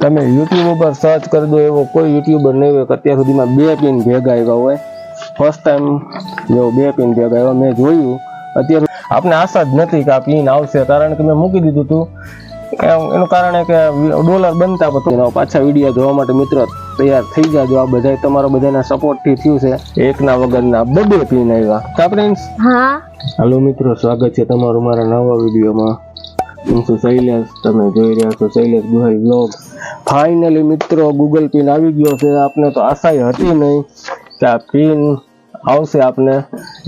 તમે યુટ્યુબ ઉપર સર્ચ કરી દો એવો કોઈ યુટ્યુબર નહીં હોય કે અત્યાર સુધીમાં બે પિન ભેગા આવ્યા હોય. ફર્સ્ટ ટાઈમ જો બે પિન ભેગા આવ્યા મેં જોયું. અત્યારે આપણે આશા જ નથી કે આ પિન આવશે કારણ કે મેં મૂકી દીધું હતું. એનું કારણ એ કે ડોલર બનતા પછી પાછા વીડિયો જોવા માટે મિત્રો તૈયાર થઈ જાજો. આ બધા તમારો બધાના સપોર્ટથી થયું છે. એકના વગરના બબે પિન આવ્યા. હા. હાલો મિત્રો સ્વાગત છે તમારું મારા નવા વિડીયોમાં. હું છું શૈલેષ તમે જોઈ રહ્યા છો શૈલેષ ગુહાઈ વ્લોગ ફાઇનલી મિત્રો ગૂગલ પિન આવી ગયો છે. આપને તો આશા હતી નહીં કે આ પિન આવશે આપને.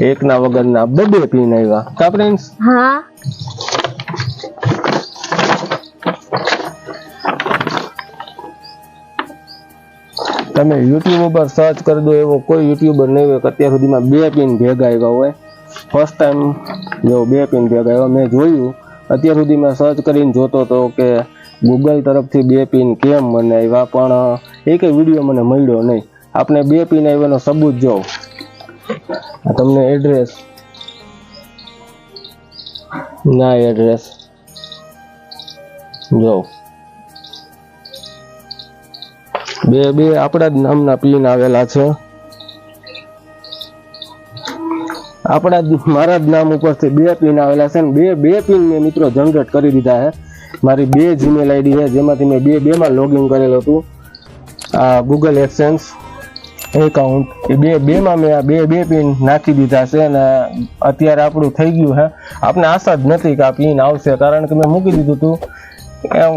એકના વગરના બબે પિન આવ્યા. કા ફ્રેન્ડ્સ હા. તમે યુટ્યુબ ઉપર સર્ચ કરી દો એવો કોઈ યુટ્યુબર નહીં હોય કે અત્યાર સુધીમાં બે પિન ભેગા આવ્યા હોય. ફર્સ્ટ ટાઈમ જો બે પિન ભેગા આવ્યા. મેં જોયું. અત્યાર સુધી મેં સર્ચ કરીને જોતો હતો કે ગૂગલ તરફથી બે પિન કેમ મને આવ્યા પણ એક વીડિયો મને મળ્યો નહીં. આપણે બે પિન આવ્યાનો સબૂત જો. તમને એડ્રેસ ના એડ્રેસ જો. બે બે આપણા જ નામના પિન આવેલા છે. આપણા મારા જ નામ ઉપરથી બે પિન આવેલા છે ને બે બે પિન મેં મિત્રો જનરેટ કરી દીધા છે. મારી બે જીમેલ આઈડી છે, જેમાંથી મેં બે બેમાં લોગિન કરેલું હતું. આ ગૂગલ એક્સચેન્જ એકાઉન્ટ એ બે બેમાં મેં આ બે બે પિન નાખી દીધા છે અને અત્યારે આપણું થઈ ગયું છે. આપણે આશા જ નથી કે આ પિન આવશે, કારણ કે મેં મૂકી દીધું હતું.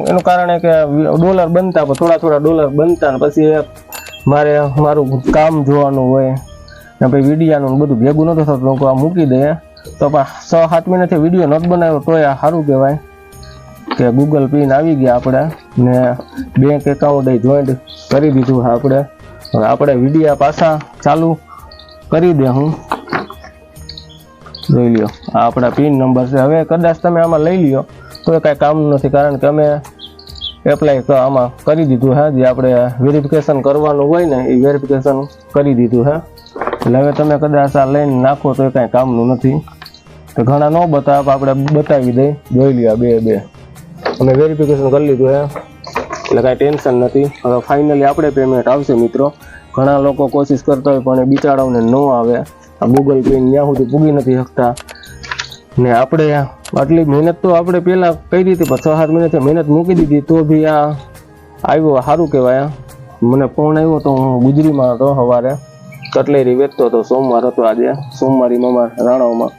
એનું કારણ કે ડોલર બનતા થોડા થોડા ડોલર બનતા ને પછી મારે મારું કામ જોવાનું હોય. ને પછી વિડીયાનું બધું ભેગું નતું થતું લોકો આ મૂકી દે. તો છ સાત મહિનાથી વીડિયો નહોતો બનાવ્યો, તોય આ સારું કહેવાય કે ગૂગલ પિન આવી ગયા આપણે ને બેંક એકાઉન્ટ જોઈન્ટ કરી દીધું છે આપણે. આપણે વિડીયા પાછા ચાલુ કરી દે હું. જોઈ લ્યો, આ આપણા પિન નંબર છે. હવે કદાચ તમે આમાં લઈ લ્યો તો એ કાંઈ કામનું નથી, કારણ કે અમે એપ્લાય આમાં કરી દીધું હે જે આપણે વેરિફિકેશન કરવાનું હોય ને, એ વેરિફિકેશન કરી દીધું હે એટલે હવે તમે કદાચ આ લઈને નાખો તો એ કાંઈ કામનું નથી. તો ઘણા ન બતાવ આપણે બતાવી દઈ જોઈ લ્યો બે બે. અમે વેરિફિકેશન કરી લીધું હે. એટલે કાંઈ ટેન્શન નથી. હવે ફાઇનલી આપણે પેમેન્ટ આવશે મિત્રો. ઘણા લોકો કોશિશ કરતા હોય, પણ એ બિચારાઓને ન આવે. આ ગૂગલ પે ત્યાં સુધી પૂગી નથી શકતા. ને આપણે આટલી મહેનત તો આપણે પહેલાં કઈ રીતે પણ છ સાત મહિનાથી મહેનત મૂકી દીધી, તો બી આ આવ્યો, સારું કહેવાય. મને ફોન આવ્યો તો હું ગુજરીમાં હતો સવારે. કટલેરી વેચતો હતો. સોમવાર હતો આજે. સોમવારીમાં અમારા રાણાઓમાં.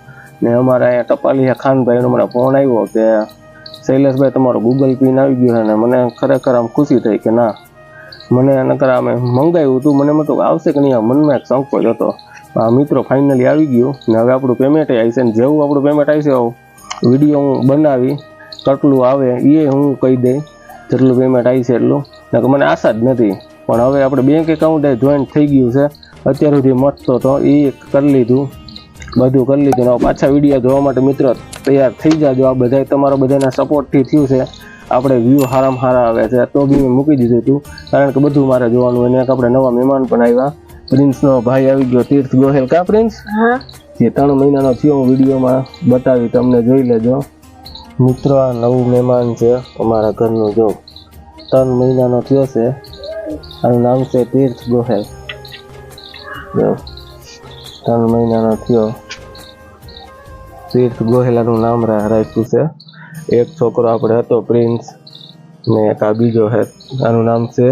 ને અમારા અહીંયા ટપાલિયા ખાનભાઈનો મને ફોન આવ્યો કે શૈલેષભાઈ, તમારો ગૂગલ પિન આવી ગયો અને મને ખરેખર આમ ખુશી થઈ કે ના. મને નકર અમે મંગાવ્યું હતું. મને મતલબ આવશે કે નહીં? મનમાં એક સંકોચ હતો. આ મિત્રો ફાઇનલી આવી ગયું. ને હવે આપણું પેમેન્ટ આવશે ને જેવું આપણું પેમેન્ટ આવશે આવું વીડિયો હું બનાવી. કેટલું આવે. એ હું કહી દઈ જેટલું પેમેન્ટ આવી છે એટલું. મને આશા જ નથી. પણ હવે આપણે બેંક એકાઉન્ટ જોઈન્ટ થઈ ગયું છે. અત્યાર સુધી મટતો હતો. એ કરી લીધું. બધું કરી લીધું. હવે પાછા વીડિયો જોવા માટે મિત્રો તૈયાર થઈ જાજો. આ બધા તમારા બધાના સપોર્ટથી થયું છે. આપણે વ્યૂ હારામાં હારા આવે છે. તો બી મેં મૂકી દીધું હતું. કારણ કે બધું મારે જોવાનું હોય ને એક આપણે નવા મહેમાન પણ આવ્યા. પ્રિન્સનો ભાઈ આવી ગયો. તીર્થ ગોહેલ. કા પ્રિન્સ? હા. જે ત્રણ મહિનાનો થયો હું વિડીયોમાં. બતાવી તમને જોઈ લેજો. મિત્રો આ નવું મહેમાન છે. અમારા ઘરનું જો ત્રણ મહિનાનો થયો છે. આનું નામ છે તીર્થ ગોહેલ. ત્રણ મહિનાનો થયો. તીર્થ ગોહેલાનું નામ રાખ્યું છે. એક છોકરો આપણે હતો, પ્રિન્સ. ને એક આ બીજો હે, આનું નામ છે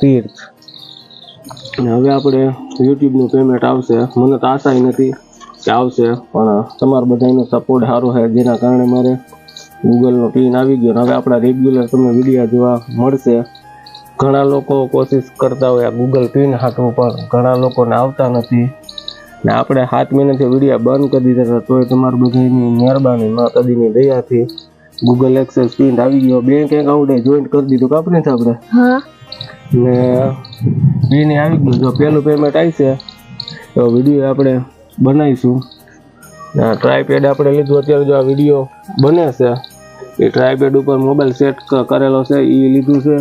તીર્થ. ને હવે આપણે યુટ્યુબનું પેમેન્ટ આવશે. મને તો આશા નથી કે આવશે, પણ તમારા બધાનો સપોર્ટ સારો છે જેના કારણે મારે ગૂગલનો પિન આવી ગયો. હવે આપણા રેગ્યુલર તમને વીડિયો જોવા મળશે. ઘણા લોકો કોશિશ કરતા હોય આ ગૂગલ પિન હાથવું પણ ઘણા લોકોને આવતા નથી. ને આપણે સાત મહિનાથી વિડીયા બંધ કરી દીધા હતા તોય તમારી બધાની મહેરબાની માતાજીની દયાથી ગૂગલ એક્સેસ પિન આવી ગયો. બેંક એકાઉન્ટ જોઈન્ટ કરી દીધું કાપને આપણે ને પિન આવી ગયું. જો પહેલું પેમેન્ટ આવશે તો વીડિયો આપણે બનાવીશું. ટ્રાયપેડ આપણે લીધું અત્યારે જો આ વીડિયો બને છે એ ટ્રાયપેડ ઉપર મોબાઈલ સેટ કરેલો છે એ લીધું છે.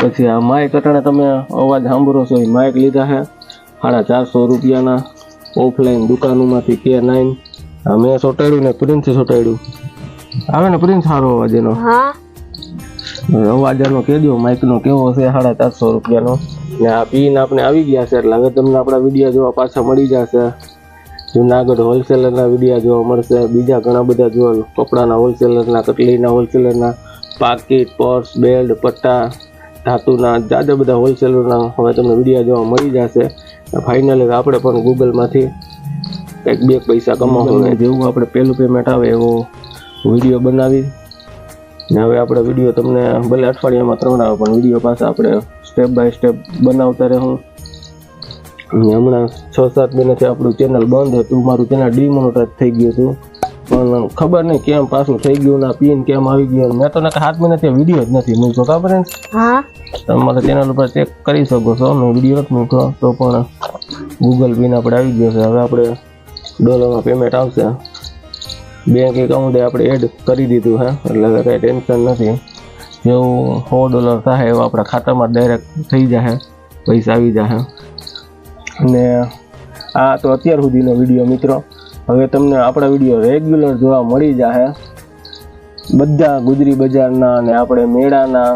પછી આ માઇક અટાણે તમે અવાજ સાંભળો છો એ માઇક લીધા છે. સાડા ચારસો રૂપિયાના ઓફલાઈન દુકાનોમાંથી કે નાઇન મેં સોટાડ્યું ને પ્રિન્સ સોટાડ્યું. આવે ને પ્રિન્સ સારો અવાજ એનો? અવાજ આનો કેજો માઇકનો કેવો છે સાડા ચારસો રૂપિયાનો? ને આ પીન આપણે આવી ગયા છે એટલે હવે તમને આપણા વીડિયો જોવા પાછા મળી જશે. જુનાગઢ હોલસેલરના વિડીયા જોવા મળશે બીજા ઘણા બધા જોવા કપડાના હોલસેલરના કટલીના હોલસેલરના પાકીટ પર્સ બેલ્ટ પટ્ટા ધાતુના જાદા બધા હોલસેલરના હવે તમને વીડિયો જોવા મળી જશે. ફાઇનલી આપણે પણ ગૂગલમાંથી કંઈક બે પૈસા કમાવવા જેવું આપણે પહેલું પેમેન્ટ આવે એવો વીડિયો બનાવી. ને હવે આપણે વીડિયો તમને ભલે અઠવાડિયામાં ત્રણ આવે પણ વીડિયો પાસે આપણે સ્ટેપ બાય સ્ટેપ બનાવતા રહું. હમણાં છ સાત મહિનાથી આપણું ચેનલ બંધ હતું. મારું ચેનલ ડિમોનોટાઈઝ થઈ ગયું હતું. પણ ખબર નહીં કેમ પાછું થઈ ગયું ના પીન કેમ આવી ગયું મેં તો ને હાથમાં નથી વીડિયો જ નથી મૂકતો ખબર ને? હા? તમે મારા ચેનલ ઉપર ચેક કરી શકો છો મેં વીડિયો જ મૂક્યો તો પણ ગૂગલ પીન આપણે આવી ગયો છે. હવે આપણે ડોલરમાં પેમેન્ટ આવશે. બેંક એકાઉન્ટે આપણે એડ કરી દીધું હે એટલે હવે કાંઈ ટેન્શન નથી. જેવું સો ડોલર થાય એવું આપણા ખાતામાં ડાયરેક્ટ થઈ જશે પૈસા આવી જશે અને આ તો અત્યાર સુધીનો વીડિયો મિત્રો. હવે તમને આપણા વીડિયો રેગ્યુલર જોવા મળી જશે બધા ગુજરી બજારના અને આપણે મેળાના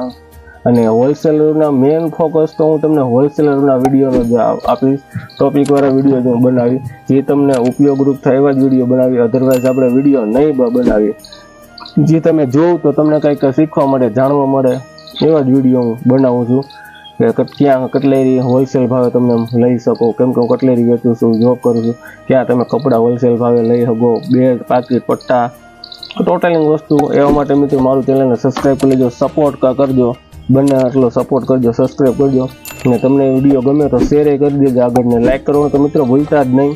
અને હોલસેલરના મેઇન ફોકસ તો હું તમને હોલસેલરના વિડીયોનો જ આપીશ. ટોપિકવાળા વીડિયો જો બનાવી, જે તમને ઉપયોગરૂપ થાય એવા જ વીડિયો બનાવી. અધરવાઇઝ આપણે વીડિયો નહીં બનાવીએ જે તમે જોવ તો તમને કંઈક શીખવા મળે, જાણવા મળે એવા જ વીડિયો હું બનાવું છું. કે કટ- ક્યાં કટલેરી હોલસેલ ભાવે તમને લઈ શકો કેમ કે હું કટલેરી વેચું છું જોબ કરું છું ક્યાં તમે કપડાં હોલસેલ ભાવે લઈ શકો બેડ પાકીટ પટ્ટા ટોટલિંગ વસ્તુ એવા માટે મિત્રો મારું ચેનલને સબસ્ક્રાઈબ કરી લેજો સપોર્ટ કરજો બંને આટલો સપોર્ટ કરજો સબસ્ક્રાઈબ કરજો અને તમને વીડિયો ગમે તો શેર કરી દેજો આગળને લાઈક કરવાનું તો મિત્રો ભૂલતા જ નહીં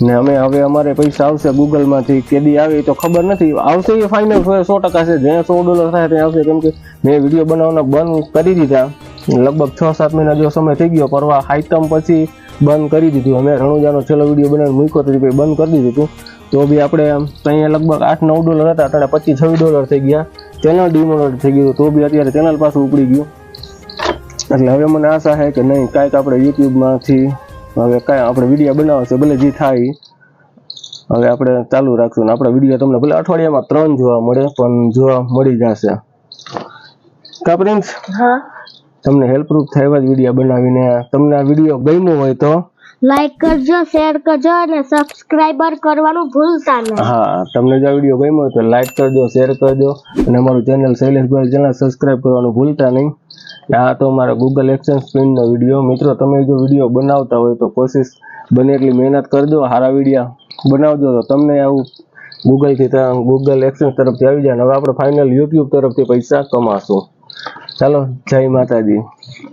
ને અમે હવે અમારે પૈસા આવશે ગૂગલમાંથી કેદી આવે એ તો ખબર નથી આવશે એ ફાઇનલ સો ટકા છે જ્યાં સો ડોલર થાય ત્યાં આવશે કેમ કે મેં વીડિયો બનાવવાના બંધ કરી દીધા લગભગ છ, સાત મહિના જેવો સમય થઈ ગયો પરવા આઈટમ પછી બંધ કરી દીધું. અમે રણુજાનો છેલ્લો વીડિયો બનાવીને મૂક્યો તો પછી બંધ કરી દીધું હતું. તો બી આપણે અહીંયા લગભગ આઠ, નવ ડોલર હતા અત્યારે પચીસ, છવ્વીસ ડોલર થઈ ગયા. ચેનલ ડિમોનેટ થઈ ગયું તો બી અત્યારે ચેનલ પાછું ઉપડી ગયું. એટલે હવે મને આશા છે કે નહીં, કાંઈક આપણે યુટ્યુબમાંથી હવે કાંઈ આપણે વીડિયો બનાવશે, ભલે જે થાય. હવે આપણે ચાલુ રાખશું. ને આપણા વીડિયો તમને ભલે અઠવાડિયામાં ત્રણ જોવા મળે, પણ જોવા મળી જશે. કા હા. તમને હેલ્પરૂપ થાય એવા જ વીડિયો બનાવીને તમને આ વીડિયો ગમ્યો હોય તો લાઈક કરજો શેર કરજો અને સબસ્ક્રાઇબર કરવાનું ભૂલતા નહીં. હા તમને જો વીડિયો ગમ્યો હોય તો લાઈક કરજો શેર કરજો અને અમારું ચેનલ શૈલેષભાઈ ચેનલ સબસ્ક્રાઇબ કરવાનું ભૂલતા નહીં. આ તો મારા ગૂગલ એક્સચેન્જ પિનનો વીડિયો મિત્રો તમે જો વીડિયો બનાવતા હોય તો કોશિશ બને એટલી મહેનત કરજો સારા વિડીયા બનાવજો તો તમને આવું ગૂગલથી ગૂગલ એક્સચેન્જ તરફથી આવી જાય હવે આપણે ફાઇનલ યુટ્યુબ તરફથી પૈસા કમાશું. ચાલો જય માતાજી.